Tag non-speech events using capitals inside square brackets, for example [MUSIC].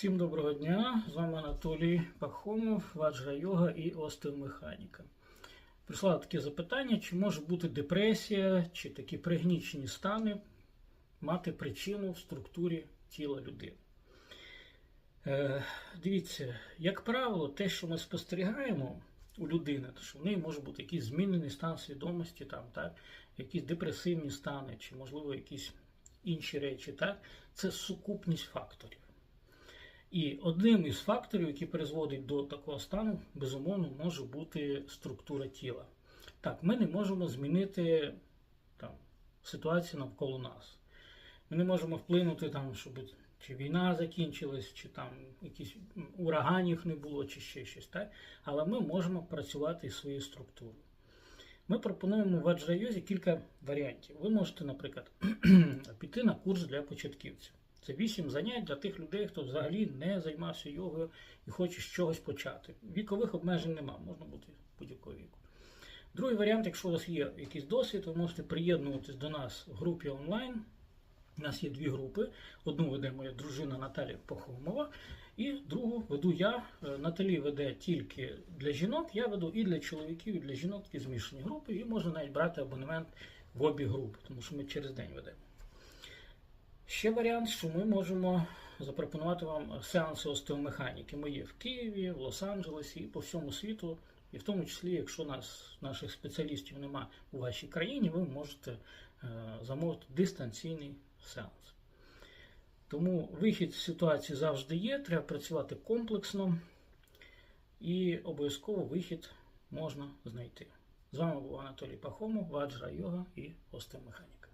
Всім доброго дня! З вами Анатолій Пахомов, ваджра йога і остеомеханіка. Прийшло таке запитання, чи може бути депресія, чи такі пригнічені стани мати причину в структурі тіла людини. Е, дивіться, як правило, те, що ми спостерігаємо у людини, то що в неї може бути якийсь змінений стан свідомості, там, так, якісь депресивні стани, чи, можливо, якісь інші речі, так, це сукупність факторів. І одним із факторів, який призводить до такого стану, безумовно, може бути структура тіла. Так, ми не можемо змінити там, ситуацію навколо нас. Ми не можемо вплинути, там, щоб чи війна закінчилась, чи там якісь ураганів не було, чи ще щось. Так? Але ми можемо працювати із своєю структурою. Ми пропонуємо в аджайозі кілька варіантів. Ви можете, наприклад, [CLEARS THROAT] піти на курс для початківців. Це вісім занять для тих людей, хто взагалі не займався йогою і хоче з чогось почати. Вікових обмежень нема, можна бути будь-якого віку. Другий варіант, якщо у вас є якийсь досвід, ви можете приєднуватись до нас в групі онлайн. У нас є дві групи. Одну веде моя дружина Наталія Пахомова, і другу веду я. Е, Наталі веде тільки для жінок, я веду і для чоловіків, і для жінок такі змішані групи, і можна навіть брати абонемент в обі групи, тому що ми через день ведемо. Ще варіант, що ми можемо запропонувати вам сеанси остеомеханіки. Ми є в Києві, в Лос-Анджелесі і по всьому світу. І в тому числі, якщо нас, наших спеціалістів нема у вашій країні, ви можете е, замовити дистанційний сеанс. Тому вихід з ситуації завжди є, треба працювати комплексно і обов'язково вихід можна знайти. З вами був Анатолій Пахомов, Ваджра Йога і Остеомеханіка.